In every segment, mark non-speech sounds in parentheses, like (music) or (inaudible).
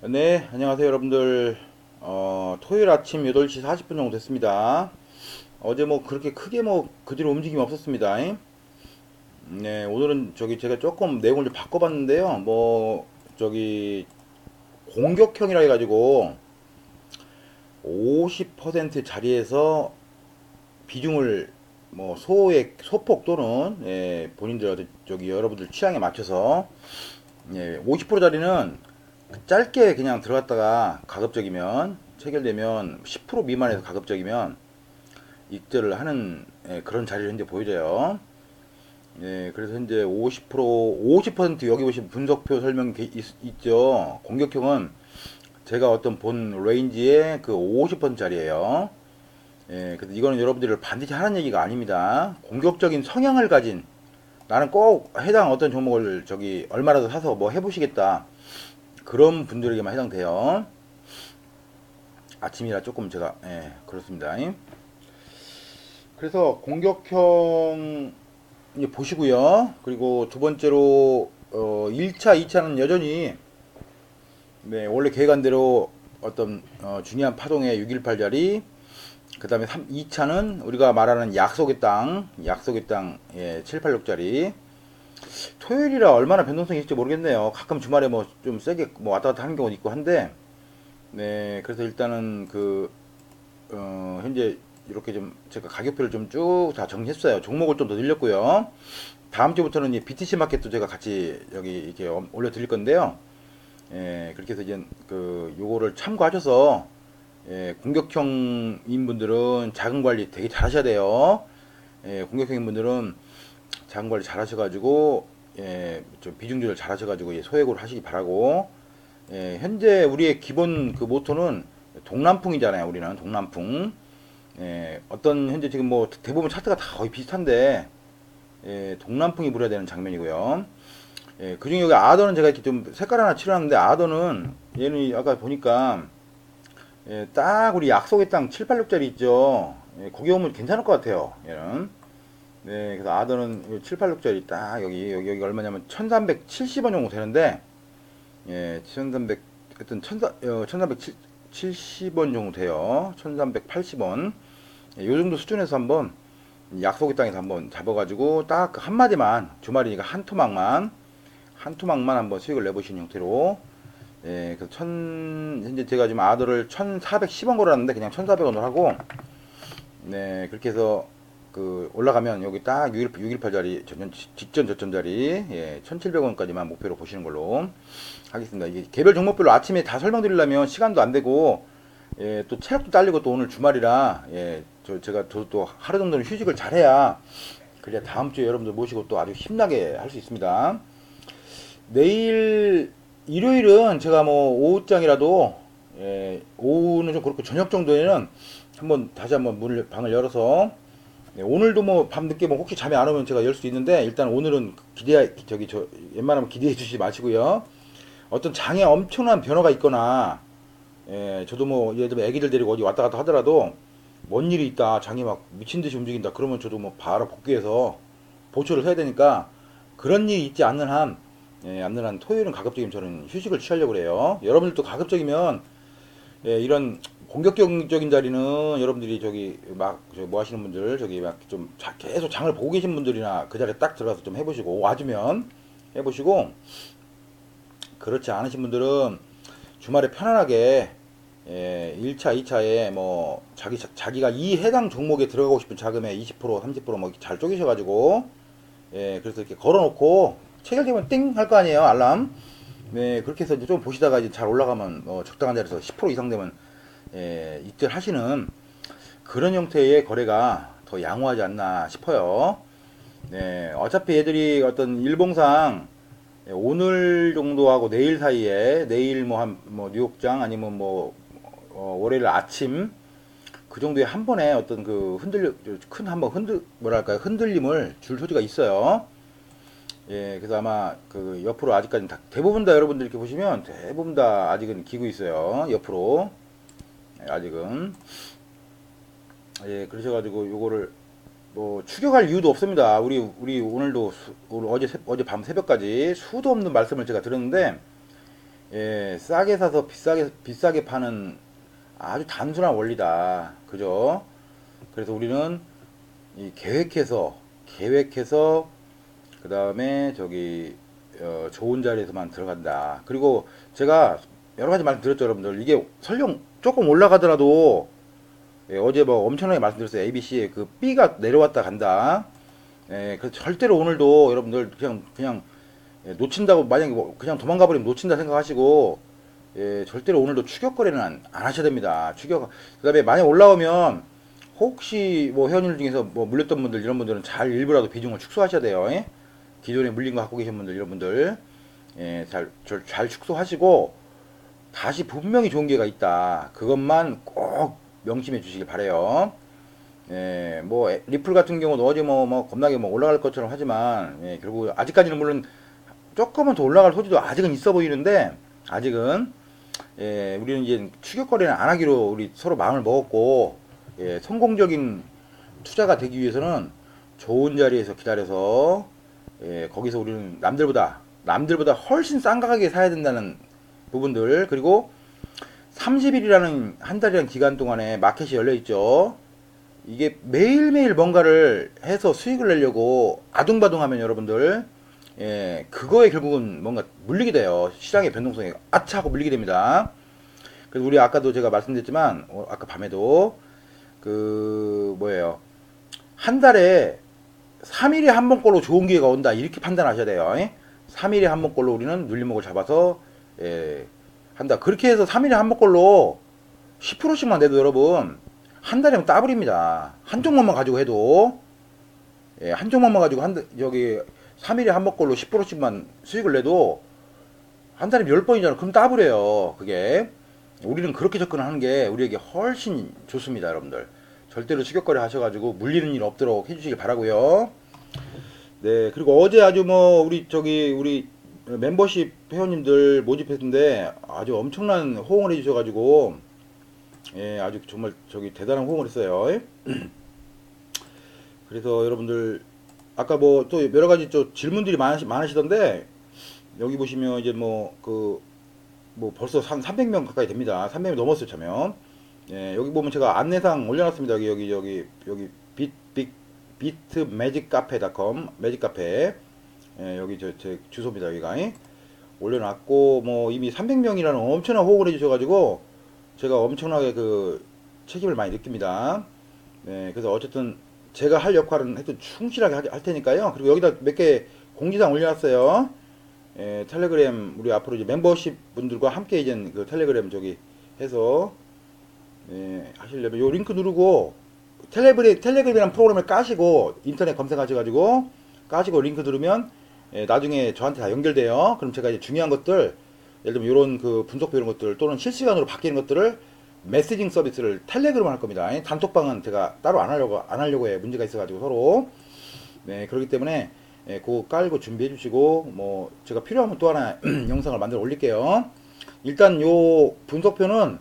네, 안녕하세요, 여러분들. 어, 토요일 아침 8시 40분 정도 됐습니다. 어제 뭐 그렇게 크게 뭐그 뒤로 움직임이 없었습니다. 네, 오늘은 저기 제가 조금 내용을 좀 바꿔봤는데요. 뭐, 저기, 공격형이라 해가지고 50% 자리에서 비중을 뭐 소액, 소폭 또는 예, 본인들 저기 여러분들 취향에 맞춰서 예, 50% 자리는 짧게 그냥 들어갔다가 가급적이면 체결되면 10% 미만에서 가급적이면 입절을 하는 예, 그런 자리를 현재 보여져요. 예, 그래서 현재 50% 50% 여기 보시면 분석표 설명 게 있, 있죠. 공격형은 제가 어떤 본 레인지의 그 50%짜리예요. 예, 그래서 이거는 여러분들을 반드시 하는 얘기가 아닙니다. 공격적인 성향을 가진 나는 꼭 해당 어떤 종목을 저기 얼마라도 사서 뭐 해보시겠다 그런 분들에게만 해당돼요. 아침이라 조금 제가 예, 그렇습니다. 그래서 공격형 보시고요. 그리고 두 번째로 어 1차, 2차는 여전히 네, 원래 계획안대로 어떤 어, 중요한 파동의 618 자리 그 다음에 2차는 우리가 말하는 약속의 땅, 약속의 땅, 예, 786짜리. 토요일이라 얼마나 변동성이 있을지 모르겠네요. 가끔 주말에 뭐 좀 세게 뭐 왔다 갔다 하는 경우도 있고 한데, 네, 그래서 일단은 그, 어, 현재 이렇게 좀 제가 가격표를 좀 쭉 다 정리했어요. 종목을 좀 더 늘렸고요. 다음 주부터는 이 BTC 마켓도 제가 같이 여기 이렇게 올려 드릴 건데요. 예, 그렇게 해서 이제 그 요거를 참고하셔서 예, 공격형인 분들은 자금 관리 되게 잘 하셔야 돼요. 예, 공격형인 분들은 자금 관리 잘 하셔가지고, 예, 좀 비중 조절 잘 하셔가지고, 예, 소액으로 하시기 바라고, 예, 현재 우리의 기본 그 모토는 동남풍이잖아요. 우리는 동남풍. 예, 어떤 현재 지금 뭐 대부분 차트가 다 거의 비슷한데, 예, 동남풍이 불어야 되는 장면이고요. 예, 그 중에 여기 아더는 제가 이렇게 좀 색깔 하나 칠해놨는데, 아더는 얘는 아까 보니까, 예, 딱 우리 약속의 땅 786짜리 있죠. 예, 거기 오면 괜찮을 것 같아요. 얘는. 네, 그래서 아더는 786짜리 딱 여기, 여기, 여기 얼마냐면 1370원 정도 되는데, 예, 1300, 하여튼 1370원 정도 돼요. 1380원. 예, 요 정도 수준에서 한번 약속의 땅에서 한번 잡아가지고 딱그 한마디만, 주말이니까 한 토막만, 한 토막만 한번 수익을 내보시는 형태로 예, 그 천, 현재 제가 지금 아더를 1410원 걸었는데 그냥 1400원으로 하고, 네, 그렇게 해서 그 올라가면 여기 딱 618, 618 자리, 전전, 직전 저점 자리, 예, 1700원까지만 목표로 보시는 걸로 하겠습니다. 이게 개별 종목별로 아침에 다 설명드리려면 시간도 안 되고, 예, 또 체력도 딸리고 또 오늘 주말이라, 예, 저, 제가 저또 하루 정도는 휴식을 잘해야, 그래야 다음 주에 여러분들 모시고 또 아주 힘나게 할 수 있습니다. 내일, 일요일은 제가 뭐 오후장이라도 예, 오후는 좀 그렇고 저녁 정도에는 한번 다시 한번 문을 방을 열어서 예, 오늘도 뭐 밤 늦게 뭐 혹시 잠이 안 오면 제가 열 수 있는데 일단 오늘은 기대 저기 저 웬만하면 기대해 주시지 마시고요. 어떤 장에 엄청난 변화가 있거나 예, 저도 뭐 예를 들면 애기들 데리고 어디 왔다 갔다 하더라도 뭔 일이 있다 장이 막 미친 듯이 움직인다 그러면 저도 뭐 바로 복귀해서 보초를 해야 되니까 그런 일이 있지 않는 한 예, 않는 한 토요일은 가급적이면 저는 휴식을 취하려고 그래요. 여러분들도 가급적이면 예, 이런 공격적인 자리는 여러분들이 저기 막 뭐 하시는 분들 저기 막 좀 계속 장을 보고 계신 분들이나 그 자리에 딱 들어가서 좀 해보시고 와주면 해보시고 그렇지 않으신 분들은 주말에 편안하게 예, 1차, 2차에 뭐 자기 자기가 이 해당 종목에 들어가고 싶은 자금의 20% 30%뭐 잘 쪼개셔 가지고 예, 그래서 이렇게 걸어 놓고 체결되면 띵 할 거 아니에요 알람. 네 그렇게 해서 이제 좀 보시다가 이제 잘 올라가면 어, 적당한 자리에서 10% 이상 되면 예, 입절 하시는 그런 형태의 거래가 더 양호하지 않나 싶어요 네 어차피 애들이 어떤 일봉상 예, 오늘 정도 하고 내일 사이에 내일 뭐한뭐 뉴욕장 아니면 뭐 어, 월요일 아침 그 정도의 한 번에 어떤 그 흔들려 큰 한번 흔들 뭐랄까요 흔들림을 줄 소지가 있어요. 예, 그래서 아마 그 옆으로 아직까지 다 대부분 다 여러분들 이렇게 보시면 대부분 다 아직은 기고 있어요. 옆으로 예, 아직은 예, 그러셔가지고 요거를 뭐 추격할 이유도 없습니다. 우리 우리 오늘도 수, 어제 새, 어제 밤 새벽까지 수도 없는 말씀을 제가 들었는데 예, 싸게 사서 비싸게 비싸게 파는 아주 단순한 원리다. 그죠? 그래서 우리는 이 계획해서 계획해서 그 다음에 저기 어, 좋은 자리에서만 들어간다. 그리고 제가 여러 가지 말씀 드렸죠, 여러분들. 이게 설령 조금 올라가더라도 예, 어제 뭐 엄청나게 말씀드렸어요. ABC에 그 B가 내려왔다 간다. 예, 그래서 절대로 오늘도 여러분들 그냥 그냥 예, 놓친다고 만약에 뭐 그냥 도망가 버리면 놓친다 생각하시고 예, 절대로 오늘도 추격 거래는 안, 안 하셔야 됩니다. 추격. 그다음에 만약 올라오면 혹시 뭐 회원님 중에서 뭐 물렸던 분들 이런 분들은 잘 일부라도 비중을 축소하셔야 돼요. 예? 기존에 물린 거 갖고 계신 분들 이런 분들 예, 잘, 잘, 잘 축소하시고 다시 분명히 좋은 기회가 있다. 그것만 꼭 명심해 주시길 바래요. 예, 뭐 에- 리플 같은 경우도 어제 뭐, 뭐 겁나게 뭐 올라갈 것처럼 하지만 예, 결국 아직까지는 물론 조금은 더 올라갈 소지도 아직은 있어 보이는데 아직은 예, 우리는 이제 추격 거래는 안 하기로 우리 서로 마음을 먹었고 예, 성공적인 투자가 되기 위해서는 좋은 자리에서 기다려서 예, 거기서 우리는 남들보다 남들보다 훨씬 싼 가격에 사야 된다는 부분들 그리고 30일이라는 한 달이라는 기간 동안에 마켓이 열려 있죠. 이게 매일매일 뭔가를 해서 수익을 내려고 아둥바둥하면 여러분들 예, 그거에 결국은 뭔가 물리게 돼요. 시장의 변동성에 아차 하고 물리게 됩니다. 그래서 우리 아까도 제가 말씀드렸지만 어, 아까 밤에도 그 뭐예요? 한 달에 3일에 한 번꼴로 좋은 기회가 온다 이렇게 판단하셔야 돼요. 예? 3일에 한 번꼴로 우리는 눌림목을 잡아서 예, 한다. 그렇게 해서 3일에 한 번꼴로 10%씩만 내도 여러분 한 달이면 따블입니다. 한 종목만 가지고 해도 예, 한 종목만 가지고 한 여기 3일에 한 번꼴로 10%씩만 수익을 내도 한 달에 10번이잖아. 그럼 따블이에요. 그게 우리는 그렇게 접근하는 게 우리에게 훨씬 좋습니다, 여러분들. 절대로 추격거래 하셔가지고 물리는 일 없도록 해주시길 바라고요. 네, 그리고 어제 아주 뭐 우리 저기 우리 멤버십 회원님들 모집했는데 아주 엄청난 호응을 해주셔가지고 예, 아주 정말 저기 대단한 호응을 했어요. (clears throat) 그래서 여러분들 아까 뭐 또 여러 가지 또 질문들이 많으시, 많으시던데 여기 보시면 이제 뭐 그뭐 벌써 한 300명 가까이 됩니다. 300명 넘었어요, 참여. 예, 여기 보면 제가 안내상 올려놨습니다. 여기 여기 여기 여기 비트 매직 카페닷컴 매직 카페 예, 여기 저제 주소입니다. 여기가 예? 올려놨고 뭐 이미 300명이라는 엄청난 호응을 해주셔가지고 제가 엄청나게 그 책임을 많이 느낍니다. 네, 그래서 어쨌든 제가 할 역할은 하여튼 충실하게 할, 할 테니까요. 그리고 여기다 몇 개 공지사항 올려놨어요. 예, 텔레그램 우리 앞으로 이제 멤버십 분들과 함께 이제 그 텔레그램 저기 해서 예, 하시려면 요 링크 누르고 텔레그램 텔레그램이라는 프로그램을 까시고 인터넷 검색하셔가지고 까시고 링크 누르면 예, 나중에 저한테 다 연결돼요. 그럼 제가 이제 중요한 것들 예를 들면 이런 그 분석표 이런 것들 또는 실시간으로 바뀌는 것들을 메시징 서비스를 텔레그램을 할 겁니다. 예, 단톡방은 제가 따로 안 하려고 안 하려고 해 문제가 있어가지고 서로 네 그렇기 때문에 예, 그거 깔고 준비해 주시고 뭐 제가 필요하면 또 하나 (clears throat) 영상을 만들어 올릴게요. 일단 요 분석표는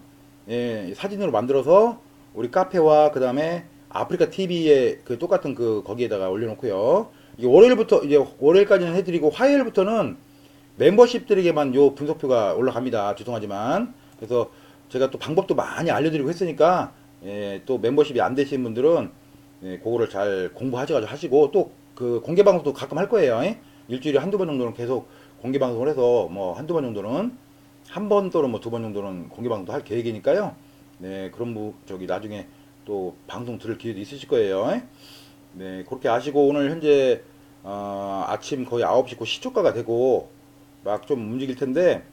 예, 사진으로 만들어서 우리 카페와 그 다음에 아프리카 TV에 그 똑같은 그 거기에다가 올려놓고요. 이게 월요일부터 이제 월요일까지는 해드리고 화요일부터는 멤버십들에게만 요 분석표가 올라갑니다. 죄송하지만 그래서 제가 또 방법도 많이 알려드리고 했으니까 예, 또 멤버십이 안 되신 분들은 예, 그거를 잘 공부하셔가지고 하시고 또 그 공개 방송도 가끔 할 거예요. 예? 일주일에 한두 번 정도는 계속 공개 방송을 해서 뭐 한두 번 정도는 한 번 또는 뭐 두 번 정도는 공개 방송도 할 계획이니까요. 네, 그런 부 저기 나중에 또 방송 들을 기회도 있으실 거예요. 예? 네, 그렇게 아시고 오늘 현재 어, 아침 거의 9시 곧 시초가가 되고 막 좀 움직일 텐데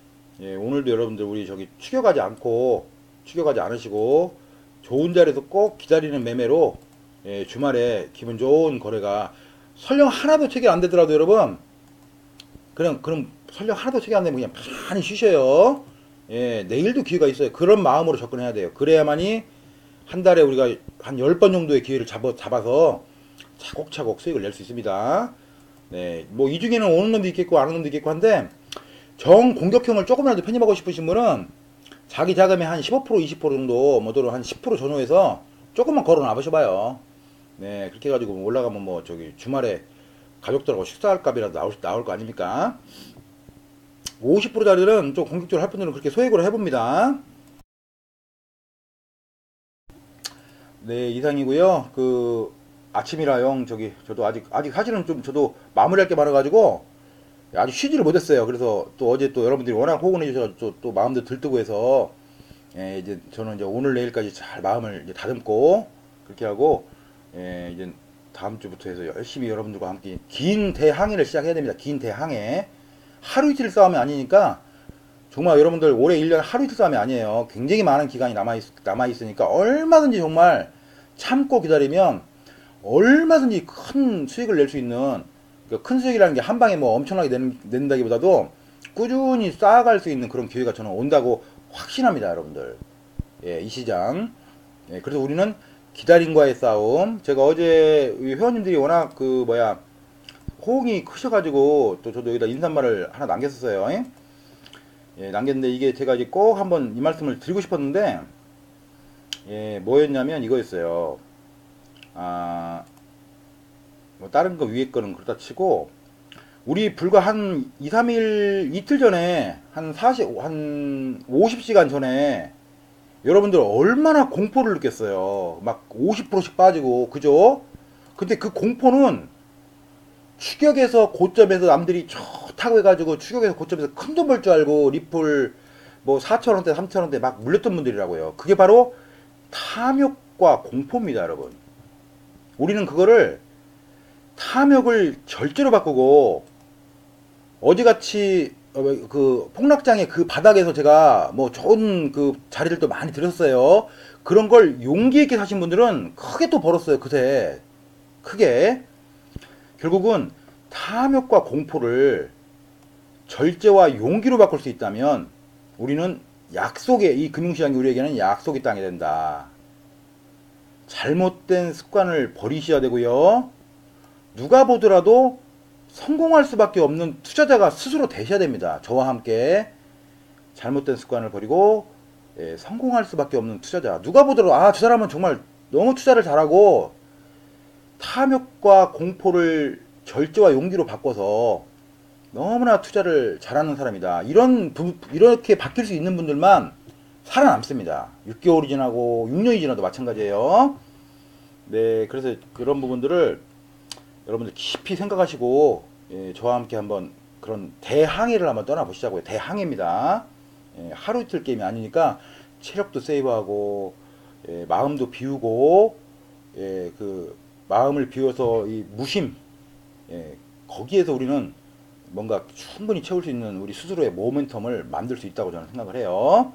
예, 오늘도 여러분들 우리 저기 추격하지 않고 추격하지 않으시고 좋은 자리에서 꼭 기다리는 매매로 예, 주말에 기분 좋은 거래가 설령 하나도 체결 안 되더라도 여러분 그냥 그럼 설령 하나도 체결 안 되면 그냥 편히 쉬셔요. 예, 내일도 기회가 있어요. 그런 마음으로 접근해야 돼요. 그래야만이 한 달에 우리가 한 10번 정도의 기회를 잡아, 잡아서 차곡차곡 수익을 낼 수 있습니다. 네, 뭐 이 중에는 오는 놈도 있겠고 안 오는 놈도 있겠고 한데 정 공격형을 조금이라도 편입하고 싶으신 분은 자기 자금의 한 15% 20% 정도 뭐 또는 한10% 전후해서 조금만 걸어 놔보셔봐요. 네, 그렇게 해가지고 올라가면 뭐 저기 주말에 가족들하고 식사할 값이라도 나올, 나올 거 아닙니까? 50%짜리는 좀 공격적으로 할 분들은 그렇게 소액으로 해봅니다. 네, 이상이고요. 그 아침이라 영 저기 저도 아직 아직 사실은 좀 저도 마무리할 게 많아가지고 아직 쉬지를 못했어요. 그래서 또 어제 또 여러분들이 워낙 호응해 주셔서 또, 또 마음도 들뜨고 해서 예, 이제 저는 이제 오늘 내일까지 잘 마음을 이제 다듬고 그렇게 하고 예, 이제 다음 주부터 해서 열심히 여러분들과 함께 긴 대항해를 시작해야 됩니다. 긴 대항해. 하루 이틀 싸움이 아니니까 정말 여러분들 올해 1년 하루 이틀 싸움이 아니에요. 굉장히 많은 기간이 남아 있, 남아 있으니까 얼마든지 정말 참고 기다리면 얼마든지 큰 수익을 낼 수 있는 그큰 수익이라는 게 한 방에 뭐 엄청나게 낸, 낸다기보다도 꾸준히 쌓아갈 수 있는 그런 기회가 저는 온다고 확신합니다, 여러분들. 예, 이 시장. 예, 그래서 우리는 기다림과의 싸움. 제가 어제 회원님들이 워낙 그 뭐야 호응이 크셔가지고 또 저도 여기다 인사말을 하나 남겼었어요. 예? 예, 남겼는데 이게 제가 이제 꼭 한번 이 말씀을 드리고 싶었는데 예, 뭐였냐면 이거였어요. 아, 뭐 다른 거 위에 거는 그렇다 치고 우리 불과 한 2, 3일 이틀 전에 한 40, 한 50시간 전에 여러분들 얼마나 공포를 느꼈어요. 막 50%씩 빠지고 그죠? 근데 그 공포는 추격에서 고점에서 남들이 좋다고 해가지고 추격에서 고점에서 큰 돈 벌 줄 알고 리플 뭐 4천 원대 3천 원대 막 물렸던 분들이라고요. 그게 바로 탐욕과 공포입니다, 여러분. 우리는 그거를 탐욕을 절제로 바꾸고 어제같이 어, 그 폭락장의 그 바닥에서 제가 뭐 좋은 그 자리들도 많이 들었어요. 그런 걸 용기 있게 사신 분들은 크게 또 벌었어요. 그새 크게 결국은 탐욕과 공포를 절제와 용기로 바꿀 수 있다면 우리는 약속의 이 금융시장이 우리에게는 약속이 땅이 된다. 잘못된 습관을 버리셔야 되고요. 누가 보더라도 성공할 수밖에 없는 투자자가 스스로 되셔야 됩니다. 저와 함께 잘못된 습관을 버리고 예, 성공할 수밖에 없는 투자자. 누가 보더라도 아, 저 사람은 정말 너무 투자를 잘하고 탐욕과 공포를 절제와 용기로 바꿔서 너무나 투자를 잘하는 사람이다. 이런 부- 이렇게 바뀔 수 있는 분들만 살아남습니다. 6개월이 지나고 6년이 지나도 마찬가지예요. 네, 그래서 그런 부분들을 여러분들 깊이 생각하시고 예, 저와 함께 한번 그런 대항해를 한번 떠나보시자고요. 대항해입니다. 예, 하루 이틀 게임이 아니니까 체력도 세이브하고 예, 마음도 비우고 예, 그 마음을 비워서 이 무심 예, 거기에서 우리는 뭔가 충분히 채울 수 있는 우리 스스로의 모멘텀을 만들 수 있다고 저는 생각을 해요.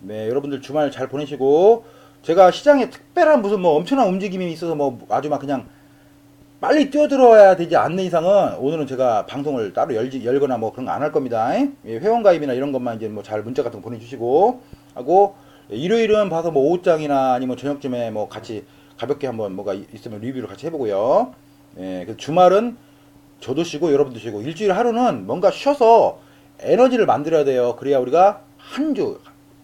네, 여러분들 주말 잘 보내시고 제가 시장에 특별한 무슨 뭐 엄청난 움직임이 있어서 뭐 아주 막 그냥 빨리 뛰어들어야 되지 않는 이상은 오늘은 제가 방송을 따로 열지, 열거나 뭐 그런 거 안 할 겁니다. 예, 회원 가입이나 이런 것만 이제 뭐 잘 문자 같은 거 보내주시고 하고 예, 일요일은 봐서 뭐 오후장이나 아니면 저녁쯤에 뭐 같이 가볍게 한번 뭐가 이- 있으면 리뷰를 같이 해보고요. 예, 그 주말은 저도 쉬고 여러분도 쉬고 일주일 하루는 뭔가 쉬어서 에너지를 만들어야 돼요. 그래야 우리가 한 주,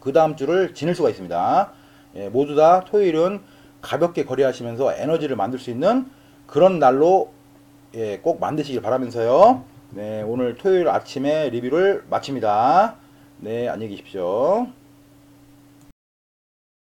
그 다음 주를 지낼 수가 있습니다. 예, 모두 다 토요일은 가볍게 거래하시면서 에너지를 만들 수 있는 그런 날로 예, 꼭 만드시길 바라면서요. 네, 오늘 토요일 아침에 리뷰를 마칩니다. 네, 안녕히 계십시오.